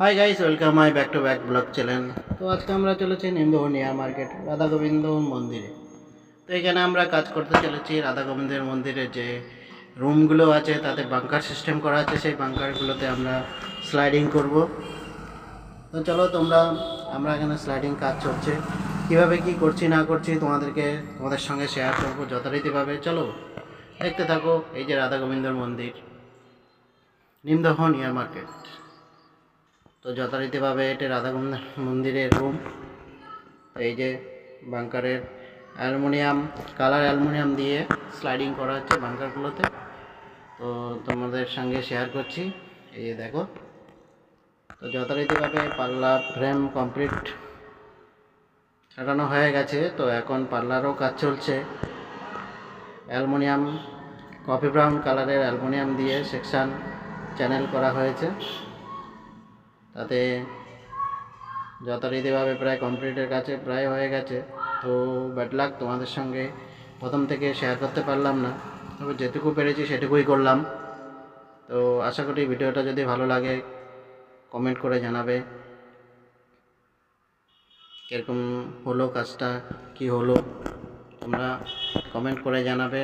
Hi guys welcome my back to back blog channel তো আজকে আমরা চলেছি নিম্বহনিয়া মার্কেট রাধা গোবিন্দ মন্দিরে। তো এখানে আমরা কাজ করতে চলেছি রাধা গোবিন্দের মন্দিরে যে রুমগুলো আছে, তাতে বাংকার সিস্টেম করা আছে, সেই বাংকারগুলোতে আমরা স্লাইডিং করব। তো চলো তোমরা, আমরা এখানে স্লাইডিং কাজ চলছে। কীভাবে কি করছি, না করছি তোমাদেরকে তোমাদের সঙ্গে শেয়ার করব যথারীতিভাবে। চলো, দেখতে থাকো, এই যে রাধা গোবিন্দর মন্দির নিমদহ নিয়ার মার্কেট। তো যথারীতিভাবে এটা রাধা মন্দিরের রুম এই যে বাংকারের অ্যালুমিনিয়াম, কালার অ্যালুমিনিয়াম দিয়ে স্লাইডিং করা হচ্ছে বাংকারগুলোতে তো তোমাদের সঙ্গে শেয়ার করছি। এই যে দেখো। তো যথারীতিভাবে পাল্লা ফ্রেম কমপ্লিট সাজানো হয়ে গেছে। তো এখন পাল্লারও কাজ চলছে। অ্যালুমিনিয়াম কফি ব্রাউন কালারের অ্যালুমিনিয়াম দিয়ে সেকশন চ্যানেল করা হয়েছে। তাতে যথারীতিভাবে প্রায় কমপ্লিটের কাছে প্রায় হয়ে গেছে, তো ব্যাড লাক তোমাদের সঙ্গে প্রথম থেকে শেয়ার করতে পারলাম না। তবে যেটুকু পেরেছি সেটুকুই করলাম। তো আশা করি ভিডিওটা যদি ভালো লাগে কমেন্ট করে জানাবে। কীরকম হলো কাজটা, কি হলো, তোমরা কমেন্ট করে জানাবে।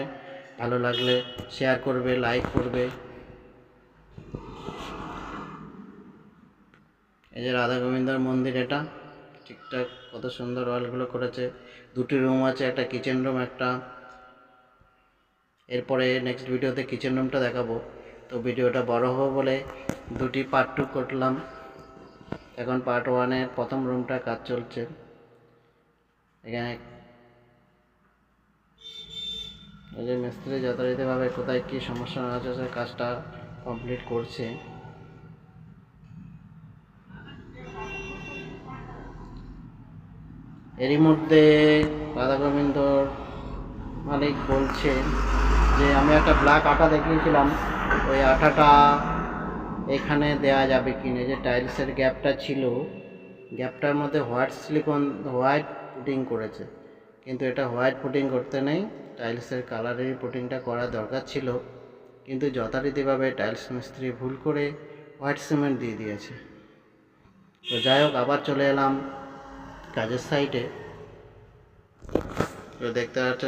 ভালো লাগলে শেয়ার করবে লাইক করবে। এই যে রাধা গোবিন্দর মন্দির এটা, ঠিকঠাক কত সুন্দর ওয়ালগুলো করেছে। দুটি রুম আছে, একটা কিচেন রুম একটা এরপরে নেক্সট ভিডিওতে কিচেন রুমটা দেখাবো। তো ভিডিওটা বড় হবে বলে দুটি পার্ট টু করলাম। এখন পার্ট ওয়ানের প্রথম রুমটা কাজ চলছে। এখানে এই যে মিস্ত্রি যথারীতিভাবে কোথায় কী সমস্যা আছে সে কাজটা কমপ্লিট করছে। এরই মধ্যে রাধা গোবিন্দর মালিক বলছে যে, আমি একটা ব্ল্যাক আটা দেখিয়েছিলাম। ওই আটাটা এখানে দেয়া যাবে কিনা? যে টাইলসের গ্যাপটা ছিল গ্যাপটার মধ্যে হোয়াইট সিলিকন হোয়াইট পুটিং করেছে। কিন্তু এটা হোয়াইট পুটিং করতে নেই। টাইলসের কালারেরই পুটিংটা করা দরকার ছিল। কিন্তু যথারীতিভাবে টাইলস মিস্ত্রি ভুল করে হোয়াইট সিমেন্ট দিয়ে দিয়েছে। তো যাই হোক, আবার চলে এলাম। কাজের সাইটে দেখতে পাচ্ছ